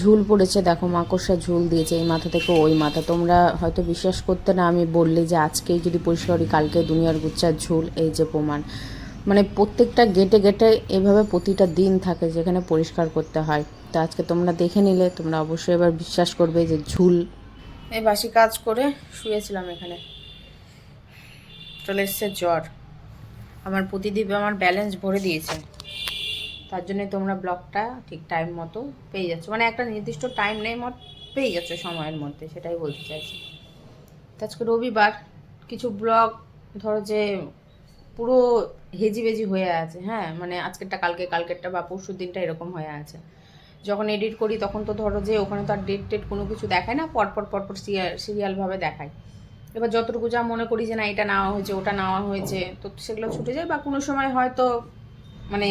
ঝুল পড়েছে, দেখো মাকড়সা ঝুল দিয়েছে এই মাথা থেকে ওই মাথা। তোমরা হয়তো বিশ্বাস করতে না, আমি বললে যে আজকেই যদি পরিষ্কার করি কালকে দুনিয়ার গুচ্ছার ঝুল, এই যে প্রমাণ। মানে প্রত্যেকটা গেটে গেটে এভাবে প্রতিটা দিন থাকে যেখানে পরিষ্কার করতে হয়। তো আজকে তোমরা দেখে নিলে, তোমরা অবশ্যই এবার বিশ্বাস করবে যে ঝুল। এই বাসি কাজ করে শুয়েছিলাম এখানে। চলে এসছে জ্বর। আমার প্রতিদিন আমার ব্যালেন্স ভরে দিয়েছে। তার জন্য তোমরা ব্লগটা ঠিক টাইম মতো পেয়ে যাচ্ছ। মানে একটা নির্দিষ্ট টাইম নেই, মত পেয়ে যাচ্ছ সময়ের মধ্যে, সেটাই বলতে চাইছি। আজকে রবিবার, কিছু ব্লগ ধরো যে পুরো হেজি বেজি হয়ে আছে হ্যাঁ? মানে আজকেরটা, কালকে, কালকেরটা বা পরশুর দিনটা এরকম হয়ে আছে। যখন এডিট করি, তখন তো ধরো যে ওখানে তো আর ডেট টেট কোনো কিছু দেখায় না, পরপর পরপর সিরিয়াল সিরিয়ালভাবে দেখায়। এবার যতটুকু যা মনে করি যে না, এটা নেওয়া হয়েছে, ওটা নেওয়া হয়েছে, তো সেগুলো ছুটে যায় বা কোনো সময় হয়তো মানে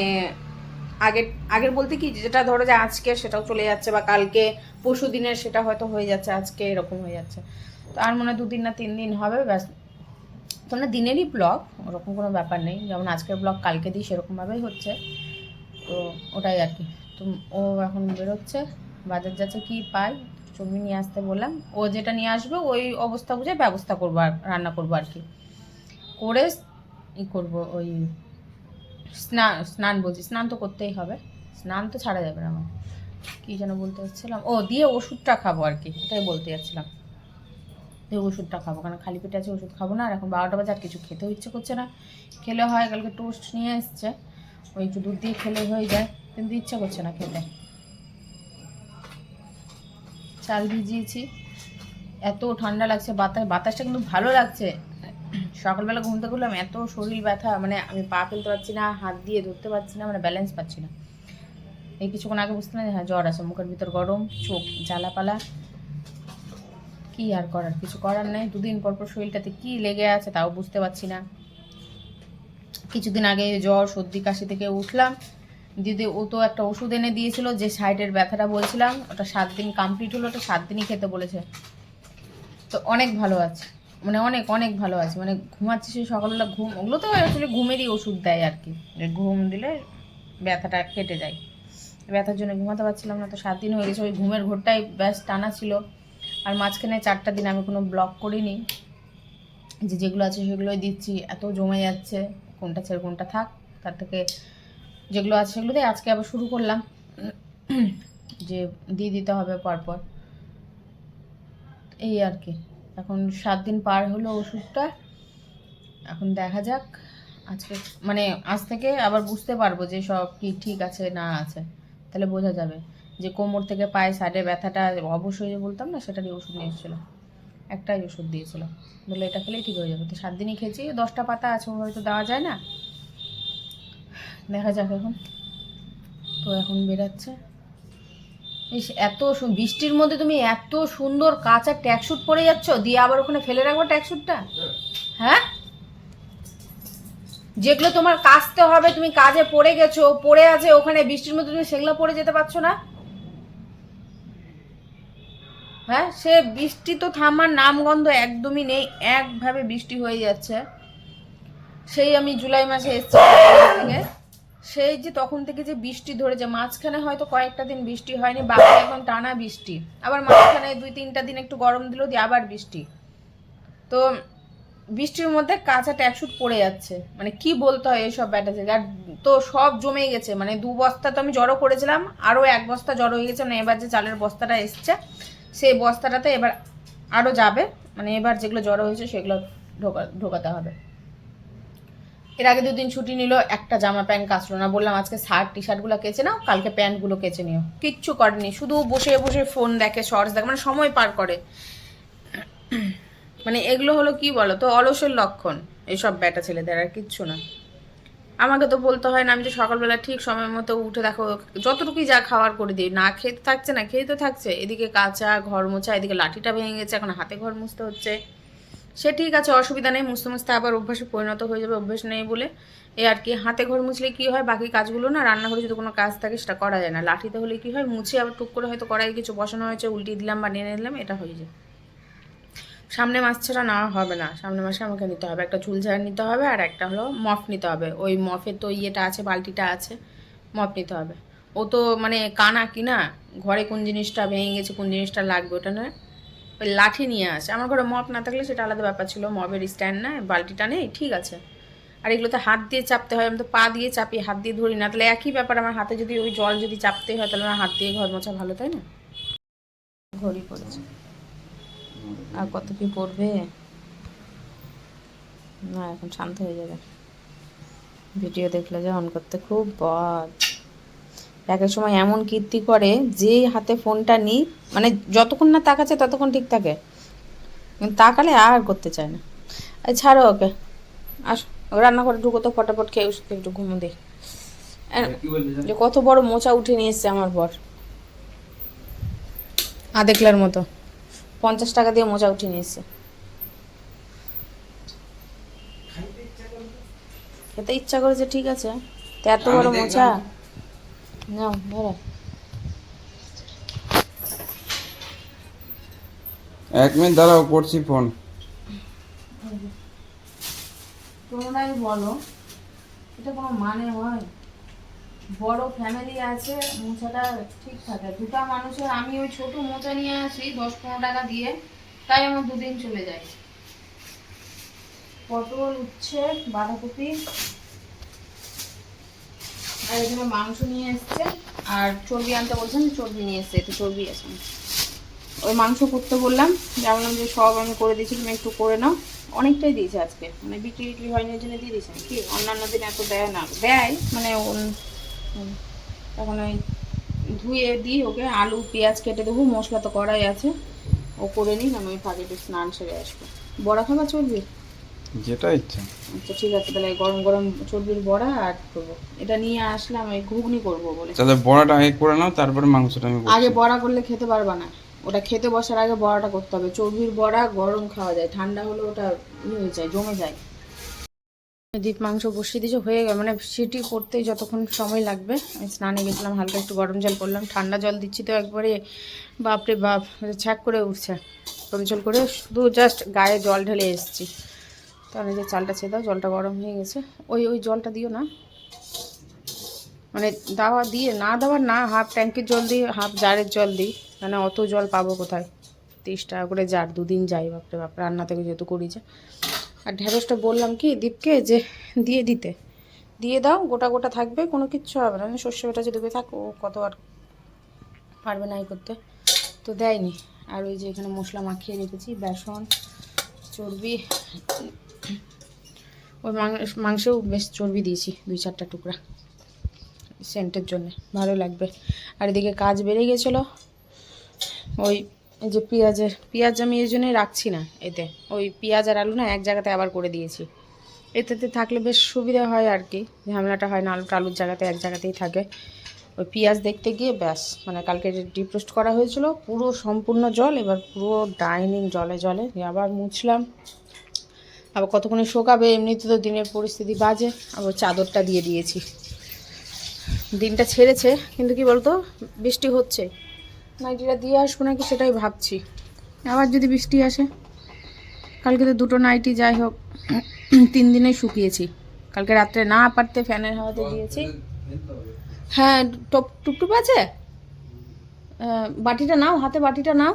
আগের আগের বলতে কি যেটা ধরো যে আজকে সেটাও চলে যাচ্ছে বা কালকে পরশু দিনের সেটা হয়তো হয়ে যাচ্ছে, আজকে এরকম হয়ে যাচ্ছে। তো আর মনে হয় দুদিন না তিন দিন হবে, ব্যাস। তো না, দিনেরই ব্লগ, ওরকম কোনো ব্যাপার নেই। যেমন আজকের ব্লগ কালকে দিই সেরকমভাবেই হচ্ছে। তো ওটাই আর কি। তো ও এখন বেরোচ্ছে, বাজার যাচ্ছে, কি পাই চর্বি নিয়ে আসতে বললাম। ও যেটা নিয়ে আসবে, ওই অবস্থা বুঝে ব্যবস্থা করব আর রান্না করব আর কি। করে ই করব ওই স্নান স্নান বলছি, স্নান তো করতেই হবে। স্নান তো ছাড়া যাবে না আমার। কী যেন বলতে যাচ্ছিলাম ও, দিয়ে ওষুধটা খাব আর কি, এটাই বলতে যাচ্ছিলাম দিয়ে ওষুধটা খাব কারণ খালি পেটে আছে ওষুধ খাব না? আর এখন বারোটা বাজে, আর কিছু খেতেও ইচ্ছে করছে না। খেলে হয়, কালকে টোস্ট নিয়ে এসছে। ওই একটু দুধ দিয়ে খেলে হয়ে যায়, কিন্তু ইচ্ছা করছে না খেতে। চাল ভিজিয়েছি। এত ঠান্ডা লাগছে, বাতাস, বাতাসটা কিন্তু ভালো লাগছে। সকালবেলা ঘুমতে করলাম এত শরীর ব্যথা মানে আমি পা ফেলতে পারছি না, হাত দিয়ে ধরতে পারছি না মানে ব্যালেন্স পাচ্ছি না। এই কিছুক্ষণ আগে বুঝতে না যে হ্যাঁ জ্বর আছে, মুখের ভিতর গরম, চোখ জ্বালাপালা। কি আর করার, কিছু করার নেই। দুদিন পর পর শরীরটাতে কি লেগে আছে তাও বুঝতে পারছি না। কিছুদিন আগে জ্বর, সর্দি, কাশি থেকে উঠলাম। দিদি, ও তো একটা ওষুধ এনে দিয়েছিল যে সাইডের ব্যথাটা বলছিলাম, ওটা সাত দিন কমপ্লিট হলো, ওটা সাত দিনই খেতে বলেছে। তো অনেক ভালো আছে। মানে অনেক অনেক ভালো আছে। মানে ঘুমাচ্ছি সেই সকালবেলা ঘুম, ওগুলো তো আসলে ঘুমেরই ওষুধ দেয় আর কি। ঘুম দিলে ব্যথাটা কেটে যায়। ব্যথার জন্য ঘুমাতে পারছিলাম না, তো সাত দিন হয়ে গেছে, ওই ঘুমের ঘোরটাই ব্যাস টানা ছিল। আর মাঝখানে চারটা দিন আমি কোনো ব্লক করিনি। যে যেগুলো আছে সেগুলোই দিচ্ছি, এত জমে যাচ্ছে, কোনটা ছেড়ে কোনটা থাক, তার থেকে যেগুলো আছে সেগুলো দিয়ে আজকে আবার শুরু করলাম। যে দিয়ে দিতে হবে পরপর। এই আর কি। এখন সাত দিন পার হলো ওষুধটা। এখন দেখা যাক। আজকে মানে আজ থেকে আবার বুঝতে পারব যে সব কি ঠিক আছে না আছে। তাহলে বোঝা যাবে যে কোমর থেকে পায়ে সাইডে ব্যথাটা অবশ্যই বলতাম না, সেটারই ওষুধ নিয়ে এসেছিল একটাই ওষুধ দিয়েছিল। বলে এটা খেলেই ঠিক হয়ে যাবে। তো সাত দিনই খেয়েছি, দশটা পাতা আছে হয়তো দেওয়া যায় না। দেখা যাক এখন। তো এখন বেরাচ্ছে। এত বৃষ্টির মধ্যে তুমি এত সুন্দর কাঁচা ট্যাকশুট পরে যাচ্ছ? দিয়ে আবার ওখানে ফেলে রাখব ট্যাকশুটটা হ্যাঁ? যেগুলো তোমার কাচতে হবে, তুমি কাজে পড়ে গেছো, পড়ে আছে, ওখানে বৃষ্টির মধ্যে তুমি সেগুলো পরে যেতে পারছ না? হ্যাঁ সে বৃষ্টি তো থামার নামগন্ধ একদমই নেই, একভাবে বৃষ্টি হয়ে যাচ্ছে। সেই আমি জুলাই মাসে এসেছি। থেকে সেই যে তখন থেকে যে বৃষ্টি ধরেছে, মাঝখানে হয়তো কয়েকটা দিন বৃষ্টি হয়নি, বাকি এখন টানা বৃষ্টি। আবার মাঝখানে দুই তিনটা দিন একটু গরম দিল দিয়ে আবার বৃষ্টি। তো বৃষ্টির মধ্যে কাঁচা ট্যাকশুট পড়ে যাচ্ছে। মানে কি বলতে হয় এইসব ব্যাটাছে আর তো সব জমে গেছে। মানে দু বস্তা তো আমি জড়ো করেছিলাম, আরও এক বস্তা জড়ো হয়ে গেছে। মানে এবার যে চালের বস্তাটা এসছে, সেই বস্তাটাতে এবার আরও যাবে। মানে এবার যেগুলো জড়ো হয়েছে, সেগুলো ঢোকা ঢোকাতে হবে। এর আগে দুদিন ছুটি নিল, একটা জামা প্যান্ট কাচলো না। বললাম, আজকে শার্ট টি শার্টগুলো কেচে নাও, কালকে প্যান্টগুলো কেচে নিও। কিচ্ছু করেনি, শুধু বসে বসে ফোন দেখে শর্টস দেখে মানে সময় পার করে। মানে এগুলো হলো কি বলো তো অলসের লক্ষণ, এইসব ব্যাটা ছেলেদের, আর কিচ্ছু না। আমাকে তো বলতে হয় না, আমি তো সকালবেলা ঠিক সময় মতো উঠে দেখো, যতটুকুই যা খাওয়ার করে দিই, না খেতে থাকছে না, খেয়ে তো থাকছে। এদিকে কাঁচা ঘর মোছা, এদিকে লাঠিটা ভেঙে গেছে, এখন হাতে ঘর মুছতে হচ্ছে। সে ঠিক আছে, অসুবিধা নেই, মুছতে মুছতে আবার অভ্যাসে পরিণত হয়ে যাবে, অভ্যাস নেই বলে। এ আর কি, হাতে ঘর মুছলে কি হয়, বাকি কাজগুলো না, রান্নাঘরে যদি কোনো কাজ থাকে সেটা করা যায় না। লাঠিতে হলে কি হয়, মুছে আবার টুক করে হয়তো কড়াই কিছু বসানো হয়েছে, উল্টিয়ে দিলাম বা নিয়ে নিলাম, এটা হয়ে যায়। সামনে মাস ছাড়া নেওয়া হবে না। সামনে মাসে আমাকে নিতে হবে, একটা চুল ঝাড় নিতে হবে আর একটা হলো মফ নিতে হবে। ওই মফের তো ইয়েটা আছে, বালতিটা আছে, মফ নিতে হবে। ও তো মানে কানা কি না ঘরে কোন জিনিসটা ভেঙে গেছে, কোন জিনিসটা লাগবে ওটা না ওই লাঠি নিয়ে আসে। আমার ঘরে মপ না থাকলে সেটা আলাদা ব্যাপার ছিল। মপের স্ট্যান্ড না, বালতিটা নেই, ঠিক আছে। আর এগুলো তো হাত দিয়ে চাপতে হয়, আমি তো পা দিয়ে চাপি হাত দিয়ে ধরি না। তাহলে একই ব্যাপার, আমার হাতে যদি ওই জল যদি চাপতে হয়, তাহলে আমার হাত দিয়ে ঘর মোছা ভালো, তাই না? ঘড়ি পড়েছে। আর কত কি পড়বে? না, এখন শান্ত হয়ে যাবে। ভিডিও দেখলে যে, অন করতে খুব বদ। এক এক সময় এমন কীর্তি করে যে হাতে ফোনটা নিই মানে যতক্ষণ না তাকাচ্ছে ততক্ষণ ঠিক থাকে। কিন্তু তাকালে আর করতে চায় না। ছাড়ো ওকে। আস। রান্না করে ঢুকো তো ফটাফট খেয়ে একটু ঘুমো দে যে কত বড় মোচা উঠে নিয়ে এসছে আমার বর। আধেকলার মতো। পঞ্চাশ টাকা দিয়ে মোচা উঠে নিয়ে এসছে। খেতে ইচ্ছা করেছে ঠিক আছে। তো এত বড় মোচা। নাও ধরো এক মিনিট দাঁড়াও করছি ফোন। তোমরাই বলো। এটা কোনো মানে হয় বড় ফ্যামিলি আছে মোচাটা ঠিক থাকে। দুটা মানুষের আমি ওই ছোট মোচা নিয়ে আসি দশ পনেরো টাকা দিয়ে। তাই আমার দুদিন চলে যায়। পটল উচ্ছে বাঁধাকপি আর এখানে মাংস নিয়ে এসছে। আর চর্বি আনতে বলছেন, চর্বি নিয়ে এসছে, একটু চর্বি আছে। ওই মাংস করতে বললাম বললাম যে সব আমি করে দিয়েছি তুমি একটু করে নাও। অনেকটাই দিয়েছে আজকে। মানে বিক্রি টিক্রি হয়নি জন্য দিয়ে দিয়েছেন কি, অন্যান্য দিন এত দেয় না। দেয় মানে তখন ওই ধুয়ে দিই ওকে। আলু, পেঁয়াজ কেটে দেবো, মশলা তো করাই আছে। ও করে নিন আমি ফাঁকে একটু স্নান সেরে আসব। বড়া খাবার চর্বি যেটা ইচ্ছা। আচ্ছা ঠিক আছে তাহলে গরম গরম চর্বির বড়া আর করব এটা নিয়ে আসলাম ওই ঘুগনি করব বলে। তাহলে বড়াটা আগে করে নাও তারপরে মাংসটা আমি আগে বড়া করলে খেতে পারবা না। ওটা খেতে বসার আগে বড়াটা করতে হবে। চর্বির বড়া গরম খাওয়া যায় ঠান্ডা হলে ওটা ই হয়ে যায় জমে যায়। দীপ মাংস বসিয়ে দিয়েছে হয়ে গেল। মানে সিটি করতেই যতক্ষণ সময় লাগবে আমি স্নানে গেছিলাম হালকা একটু গরম জল করলাম ঠান্ডা জল দিচ্ছি তো একবারে বাপরে বাপ ছ্যাক করে উঠছে। গরম জল করে শুধু জাস্ট গায়ে জল ঢেলে এসেছি। তাহলে যে চালটা ছেড়ে দাও, জলটা গরম হয়ে গেছে। ওই ওই জলটা দিও না। মানে দাওয়া দিয়ে, না দেওয়ার না হাফ ট্যাঙ্কের জল দিই হাফ জারের জল দিই। মানে অত জল পাবো কোথায়? তিরিশ টাকা করে জার দুদিন যাই, বাপরে বাপ, রান্না থেকে যেহেতু করি যে। আর ঢেঁড়সটা বললাম কি দীপকে যে, দিয়ে দিতে। দিয়ে দাও, গোটা গোটা থাকবে, কোনো কিচ্ছু হবে না। সর্ষে বাটা যদি থাক, ও কত আর পারবে না করতে। তো দেয়নি। আর ওই যে এখানে মশলা মাখিয়ে রেখেছি, বেসন, চর্বি ওই মাংস মাংসেও বেশ চর্বি দিয়েছি, দুই চারটা টুকরা সেন্টের জন্য, ভালো লাগবে। আর এদিকে কাজ বেড়ে গেছিল, ওই যে পেঁয়াজের, পেঁয়াজ আমি এই জন্যই রাখছি না এতে। ওই পেঁয়াজ আর আলু না এক জায়গাতে আবার করে দিয়েছি। এতেতে থাকলে বেশ সুবিধা হয় আর কি, ঝামেলাটা হয় না, আলুটা আলুর জায়গাতে এক জায়গাতেই থাকে। ওই পেঁয়াজ দেখতে গিয়ে ব্যাস মানে কালকে যে ডিপ রোস্ট করা হয়েছিল, পুরো সম্পূর্ণ জল, এবার পুরো ডাইনিং জলে জলে আবার মুছলাম। আবার কতক্ষণে শোকাবে, এমনিতে তো দিনের পরিস্থিতি বাজে, আবার চাদরটা দিয়ে দিয়েছি। দিনটা ছেড়েছে, কিন্তু কি বলতো, বৃষ্টি হচ্ছে। নাইটিটা দিয়ে আসব নাকি সেটাই ভাবছি। আবার যদি বৃষ্টি আসে, কালকে তো দুটো নাইটি যাই হোক, তিন দিনে শুকিয়েছি। কালকে রাত্রে না পারতে ফ্যানের হাওয়াতে দিয়েছি। হ্যাঁ টপ টুপটুপ আছে? বাটিটা নাও, হাতে বাটিটা নাও।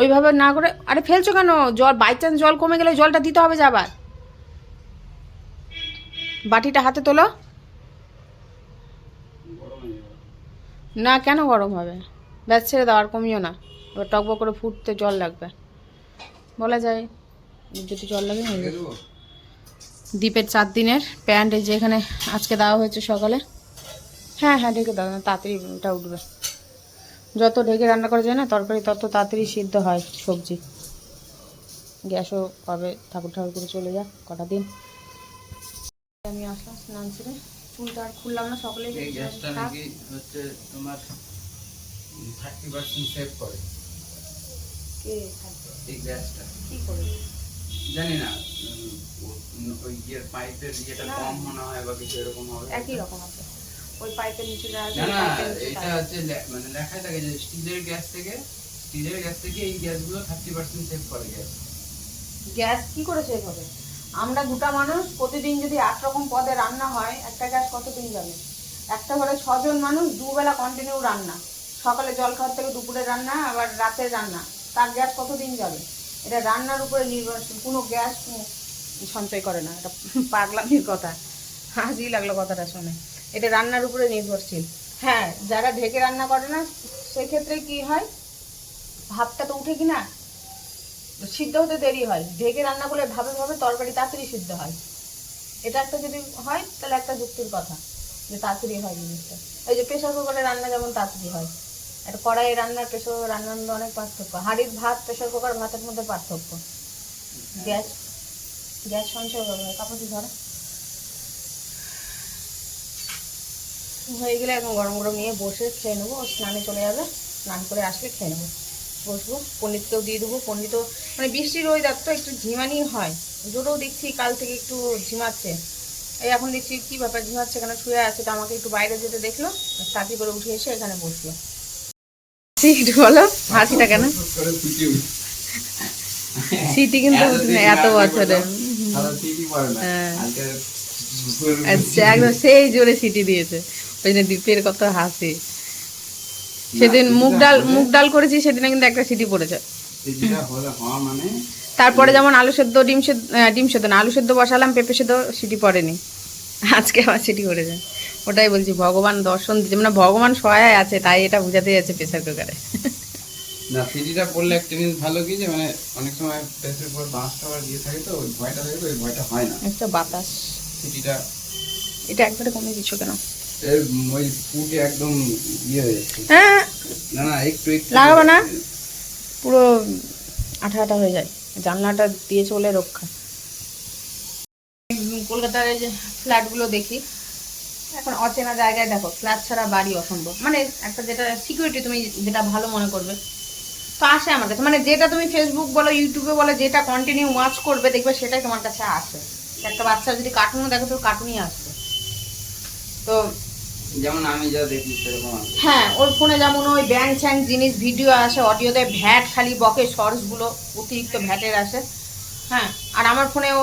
ওইভাবে না করে, আরে ফেলছো কেন? জল বাই চান্স জল কমে গেলে জলটা দিতে হবে যে আবার। বাটিটা হাতে তোলো। না, কেন গরম হবে? ব্যাস, ছেড়ে দাও, আর কমিও না। এবার টকবক করে ফুটতে জল লাগবে। বলা যায়, যদি জল লাগে হয়ে যাবে। দ্বীপের চার দিনের প্যান্ট, এই যে এখানে আজকে দেওয়া হয়েছে সকালে। হ্যাঁ হ্যাঁ ঢেকে দাও তাড়াতাড়ি ওটা উঠবে। যত ঢেকে রান্না করা যায় না তরকারি তত তাড়াতাড়ি সিদ্ধ হয় সবজি। গ্যাসও কবে ঠাকুর ঠাকুর করে চলে যাক কটা দিন। আমি আসলাম স্নান সেরে। চুলটা আর খুললাম না সকলে গ্যাসটা নাকি হচ্ছে তোমার থার্টি পার্সেন্ট সেভ করে। কে এই গ্যাসটা। কি করে জানি না ওই ইয়ের পাইপের ইয়েটা। কম মনে হয় বা কিছু এরকম হবে। একই রকম আছে ওই পাইপের নিচে না না এটা হচ্ছে মানে লেখাই থাকে যে স্টিলের গ্যাস থেকে স্টিলের গ্যাস থেকে এই গ্যাসগুলো থার্টি পার্সেন্ট সেভ করে গ্যাস। গ্যাস কি করে সেভ হবে? আমরা দুটা মানুষ প্রতিদিন যদি আট রকম পদে রান্না হয় একটা গ্যাস কতদিন যাবে? একটা ঘরে ছজন মানুষ দুবেলা কন্টিনিউ রান্না। সকালে জল খাওয়ার থেকে দুপুরে রান্না আবার রাতে রান্না। তার গ্যাস কতদিন যাবে? এটা রান্নার উপরে নির্ভরশীল। কোনো গ্যাস সঞ্চয় করে না। এটা পাগলামির কথা। হাসি লাগল কথাটা শুনে। এটা রান্নার উপরে নির্ভরশীল। হ্যাঁ যারা ঢেকে রান্না করে না, সেক্ষেত্রে কি হয়? ভাতটা তো উঠে কি না সিদ্ধ হতে দেরি হয়। ঢেকে রান্না করলে ভাবে ভাবে তরকারি তাড়াতাড়ি সিদ্ধ হয়। এটা একটা যদি হয়, তাহলে একটা যুক্তির কথা, যে তাড়াতাড়ি হয় জিনিসটা। এই যে প্রেশার কুকারে রান্না যেমন তাড়াতাড়ি হয়, একটা কড়াইয়ে রান্নার প্রেশার কুকার রান্নার মধ্যে অনেক পার্থক্য। হাঁড়ির ভাত প্রেশার কুকার, ভাতের মধ্যে পার্থক্য। গ্যাস গ্যাস সঞ্চয় করবে, কাপড় ধরো। হয়ে গেলে এখন গরম গরম নিয়ে বসে খেয়ে নেব স্নানে চলে যাবে স্নান করে আসলে খেয়ে নেব। বসবো পণ্ডিতকেও দিয়ে দেবো পণ্ডিতও মানে বৃষ্টির ওয়েদার তো একটু ঝিমানি হয় জোরেও দেখছি কাল থেকে একটু ঝিমাচ্ছে। এই এখন দেখছি কি ব্যাপার ঝিমাচ্ছে এখানে শুয়ে আছে তো আমাকে একটু বাইরে যেতে দেখল তাড়াতাড়ি করে উঠে এসে এখানে বসল। একটু বলো হাসিটা কেন? স্মৃতি কিন্তু এত বছরে। সিটি। হ্যাঁ। আচ্ছা একদম সেই জোরে সিটি দিয়েছে। ওই জন্য দীপের কত হাসি সেদিন মুগ ডাল মুগ ডাল করেছি সেদিনে কিন্তু একটা সিটি পড়েছে মানে তারপরে যেমন আলু সেদ্ধ ডিম সেদ্ধ ডিম সেদ্ধ না আলু সেদ্ধ বসালাম পেঁপে সেদ্ধ সিটি পড়েনি। আজকে আবার সিটি পড়েছে ওটাই বলছি ভগবান দর্শন দিচ্ছে মানে ভগবান সহায় আছে তাই এটা বুঝাতে যাচ্ছে প্রেসার কুকারে। না সিটিটা পড়লে একটা জিনিস ভালো কি যে মানে অনেক সময় প্রেসের আবার দিয়ে থাকে তো ওই ভয়টা থাকে তো ওই ভয়টা হয় না। একটা বাতাস। সিটিটা এটা একবারে কমে দিচ্ছ কেন? এর একদম ইয়ে হয়ে যাচ্ছে হ্যাঁ। না না একটু একটু লাগাবো না? পুরো আঠা আঠা হয়ে যায়। জানলাটা দিয়ে চলে রক্ষা। কলকাতার এই যে ফ্ল্যাটগুলো দেখি। এখন অচেনা জায়গায় দেখো ফ্ল্যাট ছাড়া বাড়ি অসম্ভব। মানে একটা যেটা সিকিউরিটি তুমি যেটা ভালো মনে করবে। তো আসে আমার কাছে। মানে যেটা তুমি ফেসবুক বলো ইউটিউবে বলো যেটা কন্টিনিউ ওয়াচ করবে দেখবে সেটাই তোমার কাছে আসে। একটা বাচ্চা যদি কার্টুনও দেখো তো কার্টুনই আসবে। তো যেমন আমি যা দেখি সেরকম হ্যাঁ ওর ফোনে যেমন ওই ব্যাং ছ্যাং জিনিস ভিডিও আসে, অডিওতে ভ্যাট খালি বকে, শর্টসগুলো অতিরিক্ত ভ্যাটের আসে। হ্যাঁ আর আমার ফোনে ও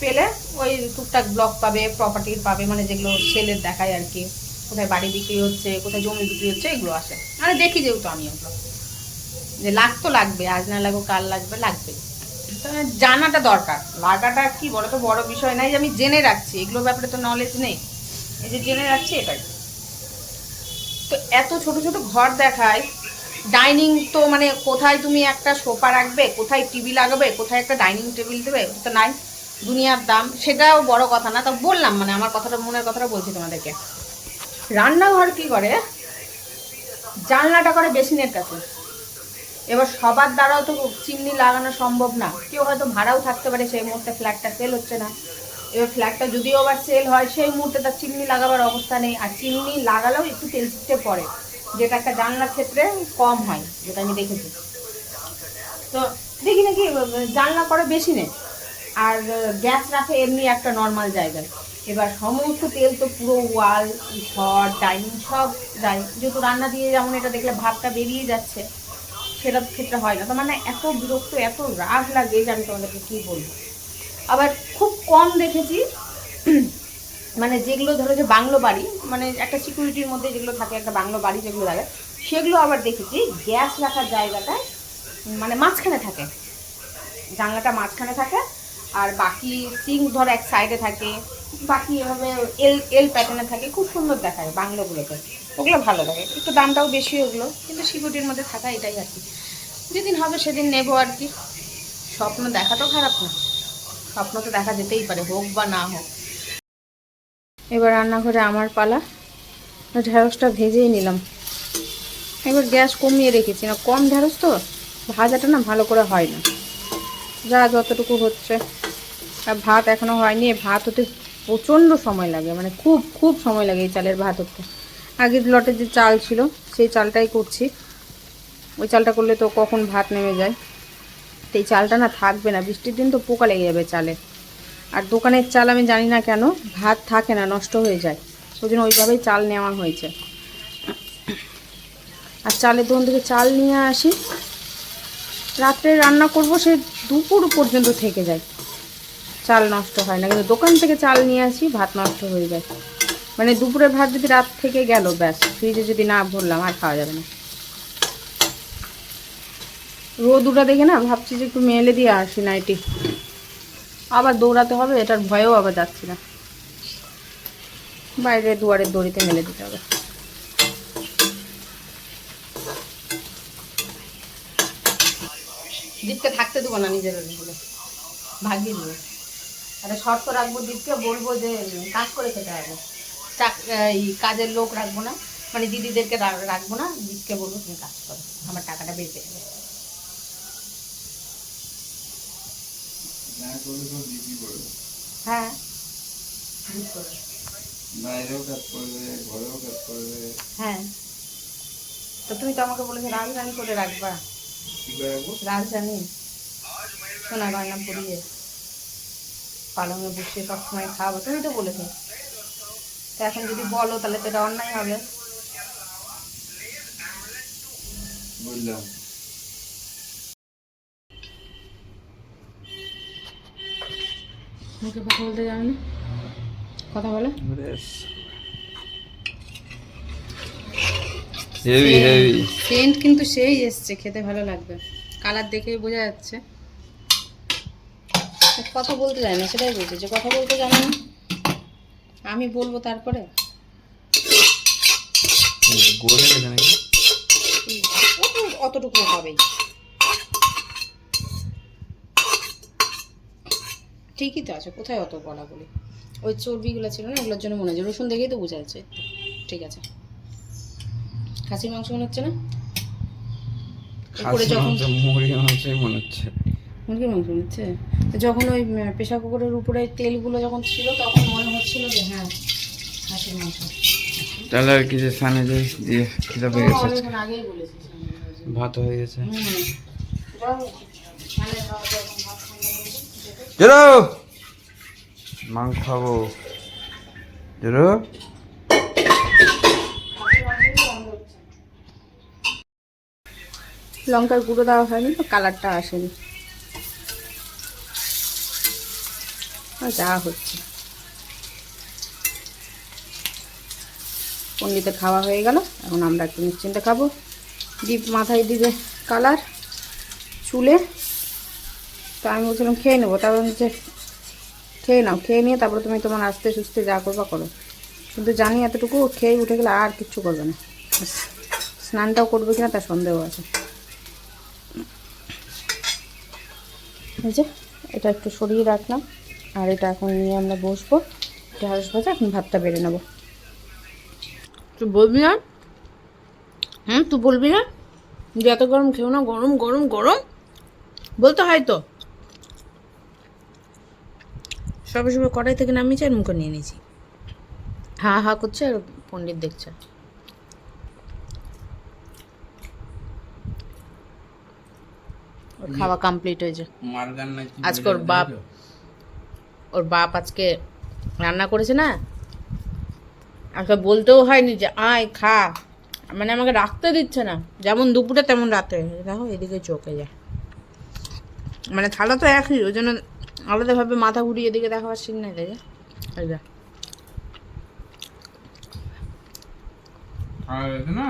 পেলে ওই টুকটাক ব্লগ পাবে প্রপার্টির পাবে মানে যেগুলো সেলের দেখায় আর কি। কোথায় বাড়ি বিক্রি হচ্ছে, কোথায় জমি বিক্রি হচ্ছে, এগুলো আসে। মানে দেখি যেহেতু আমি ওগুলো। যে লাগ তো লাগবে, আজ না লাগো কাল লাগবে লাগবে। জানাটা দরকার। লাগাটা কি বড় তো বড় বিষয় নাই যে আমি জেনে রাখছি, এগুলোর ব্যাপারে তো নলেজ নেই। এই যে জেনে রাখছি, এটাই। তো এত ছোট ছোট ঘর দেখায় ডাইনিং তো মানে কোথায় তুমি একটা সোফা রাখবে, কোথায় টিভি লাগাবে, কোথায় একটা ডাইনিং টেবিল দেবে তো নাই, দুনিয়ার দাম। সেটাও বড় কথা না, তা বললাম মানে আমার কথাটা, মনের কথাটা বলছি তোমাদেরকে। রান্নাঘর কি করে? জানলাটা করে বেসিনের কাছে। এবার সবার দ্বারাও তো চিমনি লাগানো সম্ভব না। কেউ হয়তো ভাড়াও থাকতে পারে, সেই মুহূর্তে ফ্ল্যাটটা সেল হচ্ছে না। এবার ফ্ল্যাটটা যদিও আবার সেল হয়, সেই মুহূর্তে তার চিমনি লাগাবার অবস্থা নেই। আর চিমনি লাগালেও একটু তেল ছিটতে পড়ে, যেটা একটা জানলার ক্ষেত্রে কম হয়, যেটা আমি দেখেছি। তো দেখি নাকি জানলা করে বেশি নেই। আর গ্যাস রাখে এমনি একটা নর্মাল জায়গায়। এবার সমস্ত তেল তো পুরো ওয়াল, ঘর ডাইনিং সব যায় যেহেতু রান্না দিয়ে যেমন এটা দেখলে ভাতটা বেরিয়ে যাচ্ছে সেটার ক্ষেত্রে হয় না। তো মানে এত বিরক্ত, এত রাগ লাগে যে আমি তোমাদেরকে কী বলব? আবার খুব কম দেখেছি। মানে যেগুলো ধরো যে বাংলো বাড়ি মানে একটা সিকিউরিটির মধ্যে যেগুলো থাকে, একটা বাংলো বাড়ি যেগুলো থাকে সেগুলো আবার দেখেছি, গ্যাস রাখার জায়গাটায় মানে মাঝখানে থাকে। জানলাটা মাঝখানে থাকে, আর বাকি সিঙ্ক ধর এক সাইডে থাকে, বাকি এভাবে এল এল প্যাটার্নে থাকে, খুব সুন্দর দেখায় বাংলোগুলোতে। ওগুলো ভালো লাগে, একটু দামটাও বেশি ওগুলো, কিন্তু সিকিউরিটির মধ্যে থাকা এটাই আর কি। যেদিন হবে সেদিন নেব আর কি। স্বপ্ন দেখা তো খারাপ না। স্বপ্ন তো দেখা যেতেই পারে, হোক বা না হোক। এবার রান্নাঘরে আমার পালা। ঢ্যাঁড়সটা ভেজেই নিলাম। এবার গ্যাস কমিয়ে রেখেছি। না, কম ঢ্যাঁড়স তো? ভাজাটা না ভালো করে হয় না। যা যতটুকু হচ্ছে। আর ভাত এখনও হয়নি। ভাত হতে প্রচণ্ড সময় লাগে। মানে খুব খুব সময় লাগে এই চালের ভাত হতে। আগের লটের যে চাল ছিল, সেই চালটাই করছি। ওই চালটা করলে তো কখন ভাত নেমে যায়। এই চালটা না থাকবে না। বৃষ্টির দিন তো পোকা লেগে যাবে চালে। আর দোকানের চাল আমি জানি না কেন, ভাত থাকে না, নষ্ট হয়ে যায়। জন্য ওইভাবেই চাল নেওয়া হয়েছে। আর চালের দোকান থেকে চাল নিয়ে আসি। রাত্রে রান্না করব, সে দুপুর পর্যন্ত থেকে যায়। চাল নষ্ট হয় না, কিন্তু দোকান থেকে চাল নিয়ে আসি, ভাত নষ্ট হয়ে যায়। মানে দুপুরের ভাত যদি রাত থেকে গেল, ব্যাস। ফ্রিজে যদি না ভরলাম, আর খাওয়া যাবে না। রোদুটা দেখে না ভাবছি যে একটু মেলে দিয়ে আসি নাইটি। আবার দৌড়াতে হবে, এটার ভয়েও আবার যাচ্ছি না। বাইরে দুয়ারের দড়িতে মেলে দিতে হবে। দীপকে থাকতে দেবো না নিজের বলে ভাগিয়ে দেবো একটা শর্ত রাখব দীপকে, বলব যে কাজ করে খেতে হবে। এই কাজের লোক রাখব না মানে দিদিদেরকে রাখব না, দীপকে বলব তুমি কাজ করো, আমার টাকাটা বেঁচে যাবে যা করবে সব দিদি করবে হ্যাঁ। হ্যাঁ। তো তুমি তো আমাকে বলেছ রাজধানী করে রাখবা। রাজধানী। সোনা গয়না পরিয়ে পালঙে বসিয়ে সবসময় খাওয়াবো। তুমি তো বলেছ। তো এখন যদি বলো তাহলে তো এটা অন্যায় হবে। বুঝলাম। মুখে কথা বলতে জানো না কথা বলো। হেভি হেভি সেন্ট কিন্তু সেই এসছে খেতে ভালো লাগবে। কালার দেখেই বোঝা যাচ্ছে। কথা বলতে জানি না সেটাই বলছি যে কথা বলতে জানো না। আমি বলব তারপরে? অতটুকু হবেই। ঠিকই তো আছে কোথায় অত বলা বলি ওই চর্বিগুলো ছিল না ওগুলোর জন্য মনে হচ্ছে রসুন দেখেই তো বোঝা যাচ্ছে। ঠিক আছে। খাসির মাংস মনে হচ্ছে না? উপরে যখন মাংসই মনে হচ্ছে মুরগির মাংস মনে হচ্ছে? যখন ওই প্রেশার কুকারের উপরে তেলগুলো যখন ছিল তখন মনে হচ্ছিল যে হ্যাঁ খাসির মাংস। তাহলে আর কি যে সানে যে দিয়ে খিদা পেয়ে গেছে? ভাত হয়ে গেছে। জেরো! মাংস খাব। লঙ্কার গুঁড়ো দেওয়া হয়নি তো, কালারটা আসেনি। যা হচ্ছে। পন্ডিতের খাওয়া হয়ে গেল, এখন আমরা একটু নিশ্চিন্তে খাব। দীপ মাথায় দিবে কালার, চুলে। তো আমি বলছিলাম খেয়ে নেব তারপর হচ্ছে খেয়ে নাও, খেয়ে নিয়ে তারপরে তুমি তোমার আস্তে সুস্তে যা করবা করো। কিন্তু জানি এতটুকু খেয়ে উঠে গেলে আর কিচ্ছু করবে না। স্নানটাও করবে কিনা তার সন্দেহ আছে। এই যে, এটা একটু সরিয়ে রাখলাম। আর এটা এখন নিয়ে আমরা বসবো। ঢ্যাঁড়স ভাজা, এখন ভাতটা বেড়ে নেব। তুই বলবি না? হুম তুই বলবি না? যে এত গরম খেও না, গরম গরম গরম। বলতে হয় তো। সবে সবে কড়াই থেকে নামিয়েছি আর মুখে নিয়ে নিয়েছি। হা হা করছে আর পণ্ডিত দেখছে। ওর খাওয়া কমপ্লিট হয়েছে আজকে ওর বাপ ওর বাপ আজকে রান্না করেছে না? আমাকে বলতেও হয়নি যে আয় খা। মানে আমাকে রাখতে দিচ্ছে না। যেমন দুপুরে তেমন রাতে। দেখো এদিকে চোখে যায়। মানে থালা তো একই ওই জন্য আলাদাভাবে মাথা ঘুরিয়ে দিকে দেখাবার সিন নাই তাই না?